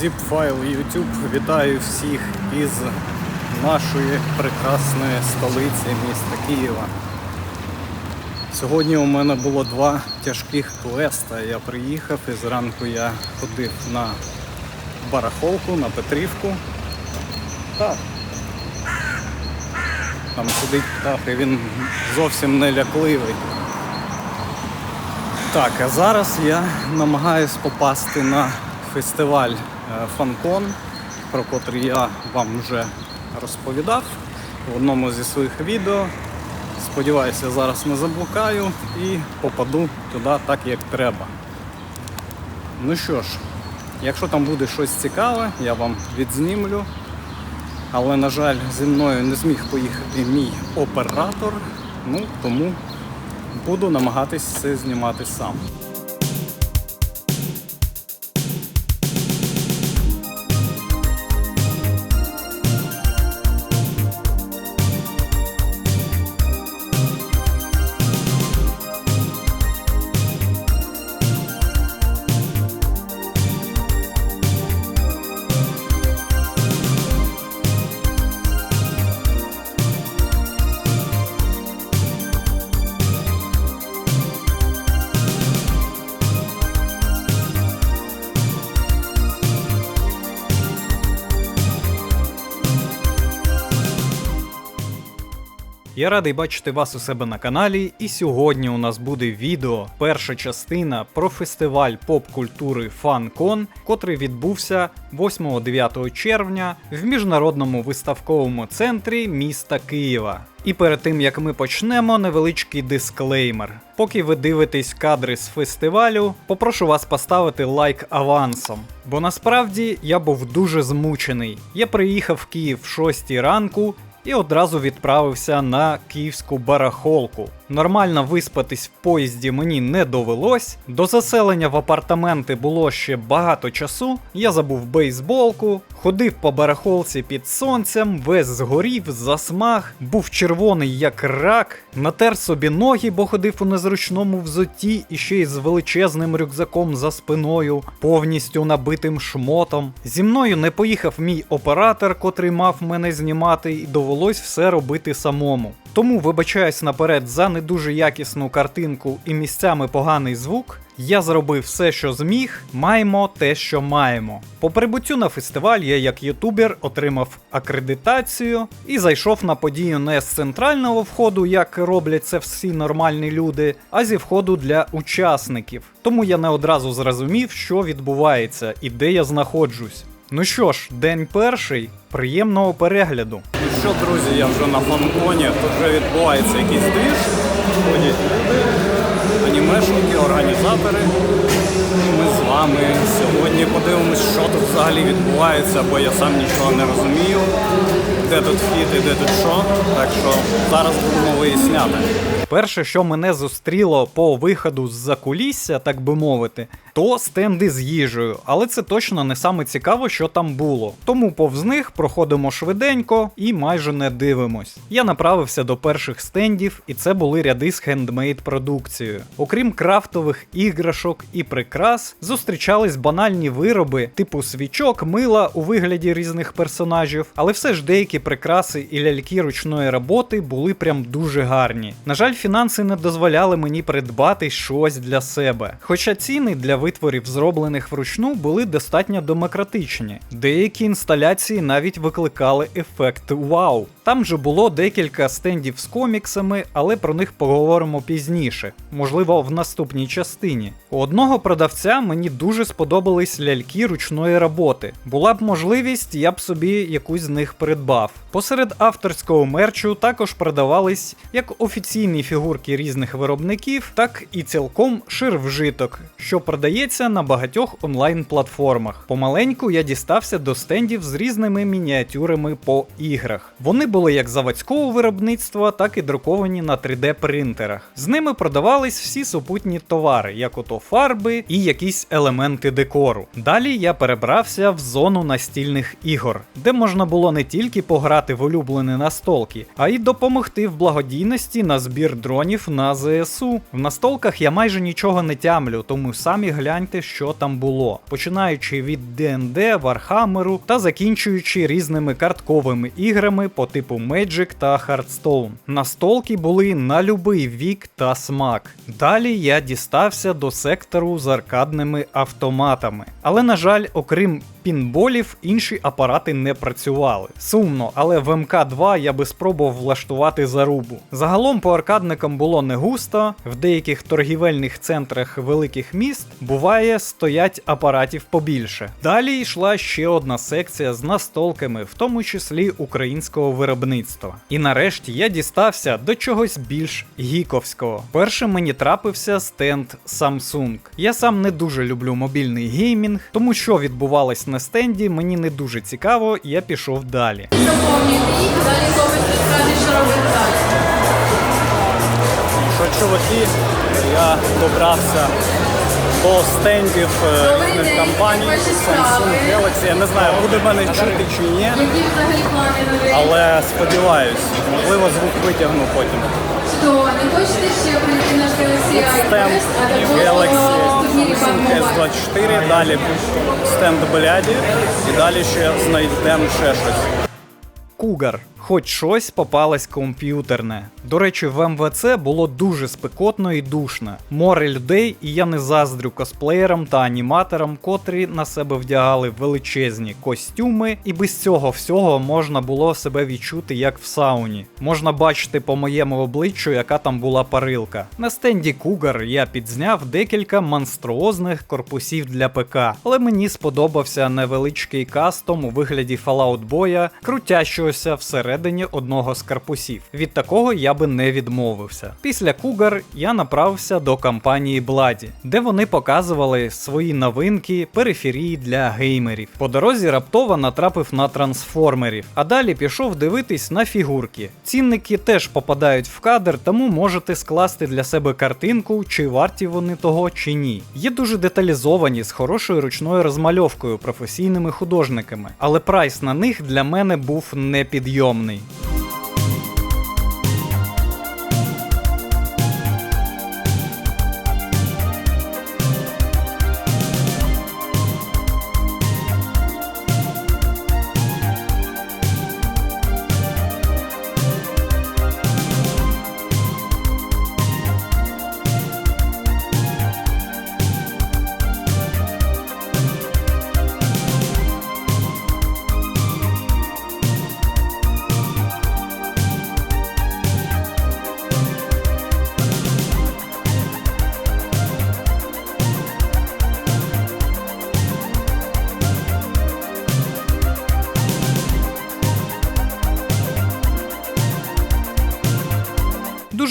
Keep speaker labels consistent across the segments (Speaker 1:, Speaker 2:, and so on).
Speaker 1: Zipfile YouTube. Вітаю всіх із нашої прекрасної столиці міста Києва. Сьогодні у мене було два тяжких квеста. Я приїхав і зранку я ходив на барахолку, на Петрівку. Так. Там сидить птах, і він зовсім не лякливий. Так, а зараз я намагаюсь попасти на фестиваль е, Фанкон, про котрий я вам вже розповідав в одному зі своїх відео. Сподіваюся, зараз не заблукаю і попаду туди так, як треба. Ну що ж, якщо там буде щось цікаве, я вам відзнімлю. Але, на жаль, зі мною не зміг поїхати мій оператор, ну тому буду намагатись це знімати сам. Я радий бачити вас у себе на каналі, і сьогодні у нас буде відео, перша частина про фестиваль поп-культури FanCon, котрий відбувся 8-9 червня в міжнародному виставковому центрі міста Києва. І перед тим як ми почнемо, невеличкий дисклеймер. Поки ви дивитесь кадри з фестивалю, попрошу вас поставити лайк авансом. Бо насправді я був дуже змучений. Я приїхав в Київ в 6 ранку і одразу відправився на київську барахолку. Нормально виспатись в поїзді мені не довелось. До заселення в апартаменти було ще багато часу. Я забув бейсболку, ходив по барахолці під сонцем, весь згорів, засмаг, був червоний як рак, натер собі ноги, бо ходив у незручному взутті і ще й з величезним рюкзаком за спиною, повністю набитим шмотом. Зі мною не поїхав мій оператор, котрий мав мене знімати, і довелось все робити самому. Тому вибачаюсь наперед за не дуже якісну картинку і місцями поганий звук. Я зробив все, що зміг, маємо те, що маємо. По прибуттю на фестиваль я як ютубер отримав акредитацію і зайшов на подію не з центрального входу, як роблять це всі нормальні люди, а зі входу для учасників. Тому я не одразу зрозумів, що відбувається і де я знаходжусь. Ну що ж, день перший, приємного перегляду. Ну що, друзі, я вже на фанконі, тут вже відбувається якийсь двіж, ходять люди, анімешники, організатори. Ми з вами сьогодні подивимось, що тут взагалі відбувається, бо я сам нічого не розумію, де тут вхід і де тут що. Так що зараз будемо виясняти. Перше, що мене зустріло по виходу з-за кулісся, так би мовити, то стенди з їжею, але це точно не саме цікаво, що там було. Тому повз них проходимо швиденько і майже не дивимось. Я направився до перших стендів, і це були ряди з хендмейд продукцією. Окрім крафтових іграшок і прикрас, зустрічались банальні вироби, типу свічок, мила у вигляді різних персонажів, але все ж деякі прикраси і ляльки ручної роботи були прям дуже гарні. На жаль, фінанси не дозволяли мені придбати щось для себе. Хоча ціни для витворів, зроблених вручну, були достатньо демократичні. Деякі інсталяції навіть викликали ефект вау. Там же було декілька стендів з коміксами, але про них поговоримо пізніше, можливо, в наступній частині. У одного продавця мені дуже сподобались ляльки ручної роботи. Була б можливість, я б собі якусь з них придбав. Посеред авторського мерчу також продавались як офіційні фігурки різних виробників, так і цілком ширвжиток, що продається на багатьох онлайн-платформах. Помаленьку я дістався до стендів з різними мініатюрами по іграх. Вони були як заводського виробництва, так і друковані на 3D принтерах. З ними продавались всі супутні товари, як ото фарби і якісь елементи декору. Далі Далі я перебрався в зону настільних ігор, де можна було не тільки пограти в улюблені настолки, а й допомогти в благодійності на збір дронів на ЗСУ. В настолках я майже нічого не тямлю, тому самі гляньте, що там було. Починаючи від ДНД, Вархаммеру та закінчуючи різними картковими іграми по типу Magic та Hearthstone. Настолки були на любий вік та смак. Далі я дістався до сектору з аркадними автоматами. Але, на жаль, окрім пінболів, інші апарати не працювали. Сумно, але в МК2 я би спробував влаштувати зарубу. Загалом по аркадникам було не густо, в деяких торгівельних центрах великих міст буває стоять апаратів побільше. Далі йшла ще одна секція з настолками, в тому числі українського виробництва. І нарешті я дістався до чогось більш гіковського. Першим мені трапився стенд Samsung. Я сам не дуже люблю мобільний геймінг, тому що відбувалось на стенді, мені не дуже цікаво, і я пішов далі.
Speaker 2: Заповнюйте їх, далі хлопець розкаже, що робити далі.
Speaker 1: Що чуваки, я добрався до стендів е, різних компаній Samsung? Galaxy. Я не знаю, буде мене чути чи ні,
Speaker 2: на
Speaker 1: але сподіваюсь, можливо, звук витягну потім.
Speaker 2: Що, не хочете ще прийти на Galaxy
Speaker 1: Стенд Galaxy Samsung S24, далі стенд Бляді і далі ще знайдемо ще щось. Кугар. Хоч щось попалось комп'ютерне. До речі, в МВЦ було дуже спекотно і душно. Море людей, і я не заздрю косплеєрам та аніматорам, котрі на себе вдягали величезні костюми, і без цього всього можна було себе відчути як в сауні. Можна бачити по моєму обличчю, яка там була парилка. На стенді Кугар я підзняв декілька монструозних корпусів для ПК, але мені сподобався невеличкий кастом у вигляді Fallout боя, крутящогося всередині одного з корпусів. Від такого я би не відмовився. Після Кугар я направився до компанії Бладі, де вони показували свої новинки, периферії для геймерів. По дорозі раптово натрапив на трансформерів, а далі пішов дивитись на фігурки. Цінники теж попадають в кадр, тому можете скласти для себе картинку, чи варті вони того чи ні. Є дуже деталізовані з хорошою ручною розмальовкою професійними художниками, але прайс на них для мене був непідйомний. নেই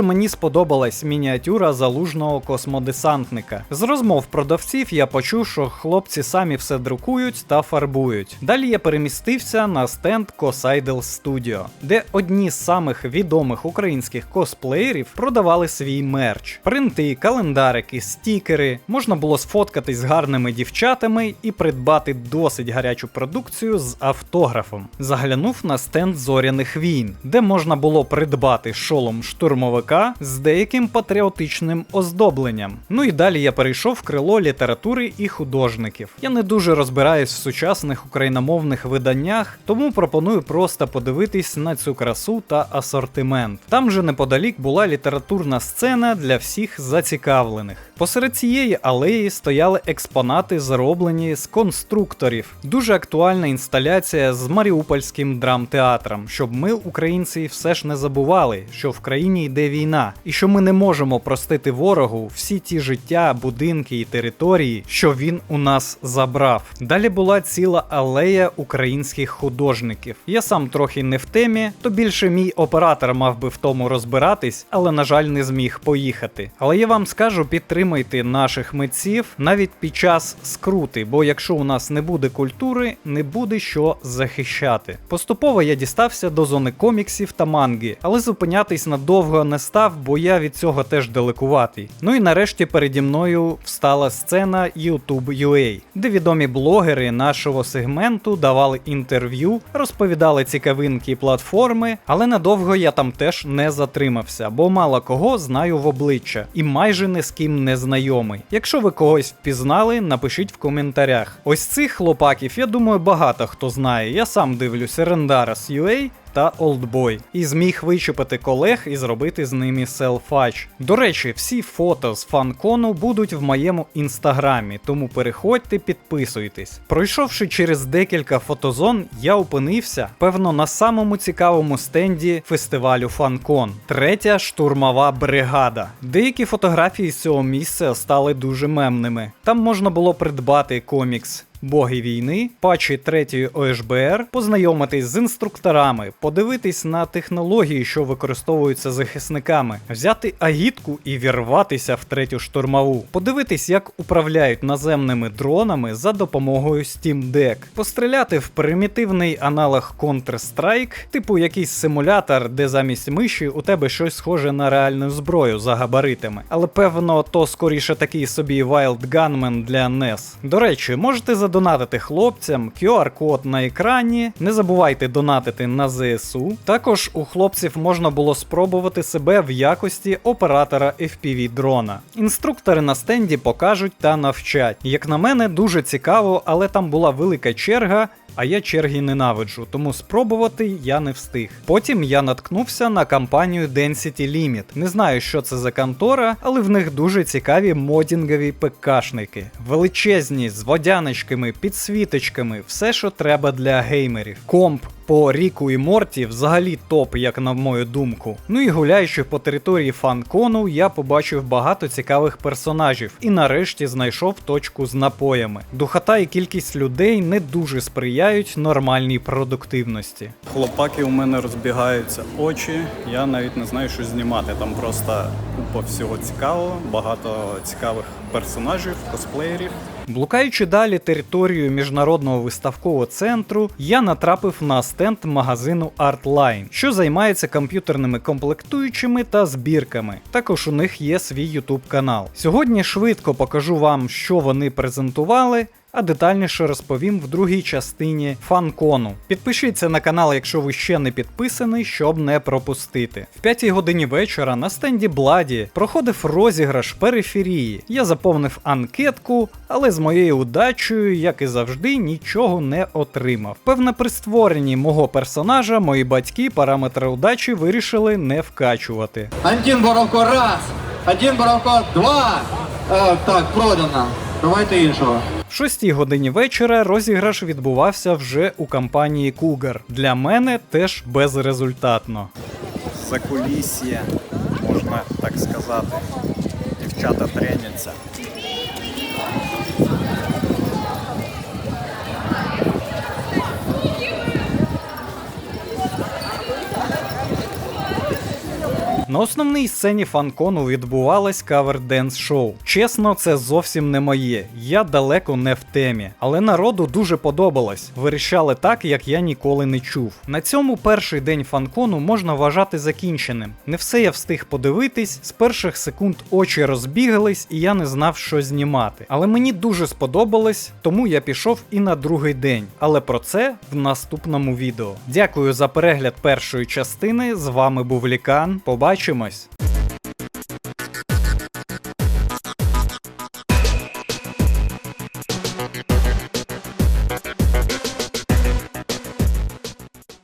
Speaker 1: Дуже мені сподобалась мініатюра залужного космодесантника. З розмов продавців я почув, що хлопці самі все друкують та фарбують. Далі я перемістився на стенд Cosidal Studio, де одні з самих відомих українських косплеєрів продавали свій мерч: принти, календарики, стікери. Можна було сфоткатись з гарними дівчатами і придбати досить гарячу продукцію з автографом. Заглянув на стенд зоряних війн, де можна було придбати шолом штурмовика з деяким патріотичним оздобленням. Ну і далі я перейшов в крило літератури і художників. Я не дуже розбираюсь в сучасних україномовних виданнях, тому пропоную просто подивитись на цю красу та асортимент. Там же неподалік була літературна сцена для всіх зацікавлених. Посеред цієї алеї стояли експонати, зроблені з конструкторів. Дуже актуальна інсталяція з маріупольським драмтеатром, щоб ми, українці, все ж не забували, що в країні йде війна, і що ми не можемо простити ворогу всі ті життя, будинки і території, що він у нас забрав. Далі була ціла алея українських художників. Я сам трохи не в темі, то більше мій оператор мав би в тому розбиратись, але на жаль не зміг поїхати. Але я вам скажу, підтримайте наших митців навіть під час скрути, бо якщо у нас не буде культури, не буде що захищати. Поступово я дістався до зони коміксів та манги, але зупинятись надовго не став, бо я від цього теж далекуватий. Ну і нарешті переді мною встала сцена YouTube.ua, де відомі блогери нашого сегменту давали інтерв'ю, розповідали цікавинки платформи, але надовго я там теж не затримався, бо мало кого знаю в обличчя і майже ні з ким не знайомий. Якщо ви когось впізнали, напишіть в коментарях. Ось цих хлопаків, я думаю, багато хто знає. Я сам дивлюся Рендарас UA та Oldboy і зміг вичепити колег і зробити з ними селфач. До речі, всі фото з фанкону будуть в моєму інстаграмі, тому переходьте, підписуйтесь. Пройшовши через декілька фотозон, я опинився, певно, на самому цікавому стенді фестивалю Фанкон. Третя штурмова бригада. Деякі фотографії з цього місця стали дуже мемними. Там можна було придбати комікс Боги війни, патчі третьої ОШБР, познайомитись з інструкторами, подивитись на технології, що використовуються захисниками, взяти агітку і вірватися в третю штурмову, подивитись, як управляють наземними дронами за допомогою Steam Deck, постріляти в примітивний аналог Counter-Strike, типу якийсь симулятор, де замість миші у тебе щось схоже на реальну зброю за габаритами. Але певно, то скоріше такий собі Wild Gunman для NES. До речі, можете задонатити хлопцям, QR-код на екрані. Не забувайте донатити на ЗСУ. Також у хлопців можна було спробувати себе в якості оператора FPV дрона. Інструктори на стенді покажуть та навчать. Як на мене, дуже цікаво, але там була велика черга. А я черги ненавиджу, тому спробувати я не встиг. Потім я наткнувся на кампанію Density Limit. Не знаю, що це за контора, але в них дуже цікаві модінгові ПКшники. Величезні, з водяничками, підсвіточками, все, що треба для геймерів. Комп по Ріку і Морті взагалі топ, як на мою думку. Ну і гуляючи по території фанкону, я побачив багато цікавих персонажів і нарешті знайшов точку з напоями. Духота і кількість людей не дуже сприяють нормальній продуктивності. Хлопаки у мене розбігаються очі. Я навіть не знаю, що знімати. Там просто купа всього цікавого, багато цікавих персонажів, косплеєрів. Блукаючи далі територією міжнародного виставкового центру, я натрапив на стенд магазину Artline, що займається комп'ютерними комплектуючими та збірками. Також у них є свій YouTube канал. Сьогодні швидко покажу вам, що вони презентували. А детальніше розповім в другій частині фанкону. Підпишіться на канал, якщо ви ще не підписаний, щоб не пропустити. В п'ятій годині вечора на стенді Бладі проходив розіграш периферії. Я заповнив анкетку, але з моєю удачею, як і завжди, нічого не отримав. Певне, при створенні мого персонажа мої батьки параметри удачі вирішили не вкачувати.
Speaker 3: Один Боровко раз, один Боровко два. Е, так, продано. Давайте іншого.
Speaker 1: В 6 годині вечора розіграш відбувався вже у компанії Кугар. Для мене теж безрезультатно. Закулісся, можна так сказати. Дівчата треняться. На основній сцені фанкону відбувалось кавер денс шоу. Чесно, це зовсім не моє. Я далеко не в темі. Але народу дуже подобалось. Вирішали так, як я ніколи не чув. На цьому перший день фанкону можна вважати закінченим. Не все я встиг подивитись, з перших секунд очі розбігались, і я не знав, що знімати. Але мені дуже сподобалось, тому я пішов і на другий день. Але про це в наступному відео. Дякую за перегляд першої частини. З вами був Лікан. Optimus.